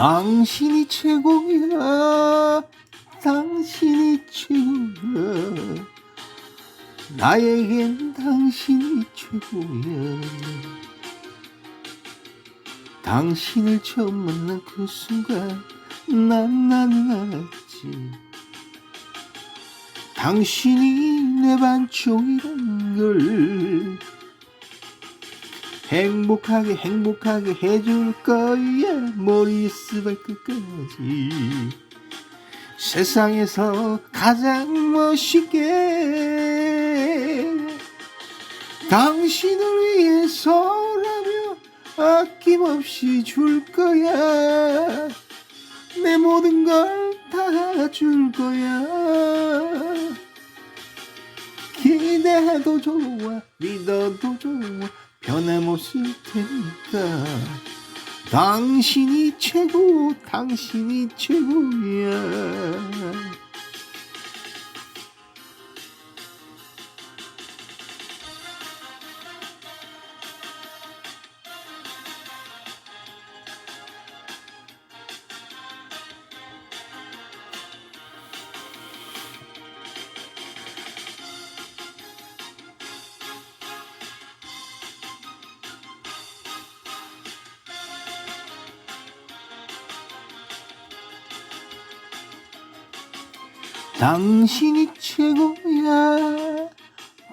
당신이 최고야. 당신이 최고야. 나에겐 당신이 최고야. 당신을 처음 만난 그 순간 난 나는 알았지. 당신이 내 반쪽이란 걸 행복하게 행복하게 해줄 거야. 머리에서 발끝까지. 세상에서 가장 멋있게 당신을 위해서라면 아낌없이 줄 거야. 내 모든 걸 다 줄 거야. 기대해도 좋아 믿어도 좋아 변함없을 테니까. 당신이 최고 당신이 최고야 당신이 최고야.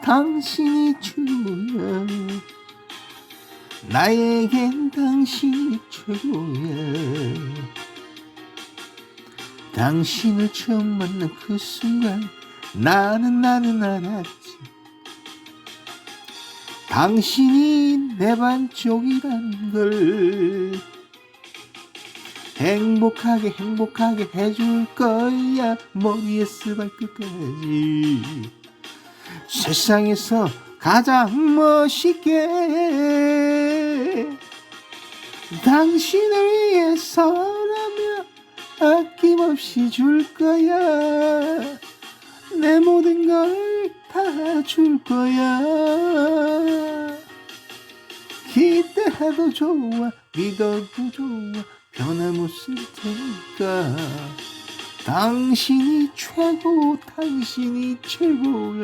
당신이 최고야. 나에겐 당신이 최고야. 당신을 처음 만난 그 순간 나는 나는 알았지. 당신이 내 반쪽이란 걸 행복하게 행복하게 해줄 거야. 머리에서 발끝까지. 세상에서 가장 멋있게 당신을 위해서라면 아낌없이 줄 거야. 내 모든 걸 다 줄 거야. 기대해도 좋아 믿어도 좋아 변함없을 테니까. 당신이 최고 당신이 최고야.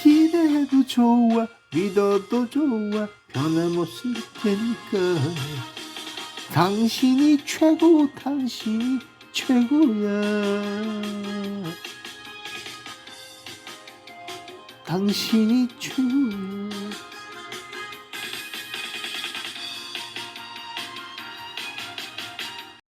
기대해도 좋아 믿어도 좋아 변함없을 테니까. 당신이 최고 당신이 최고야. 당신이 최고야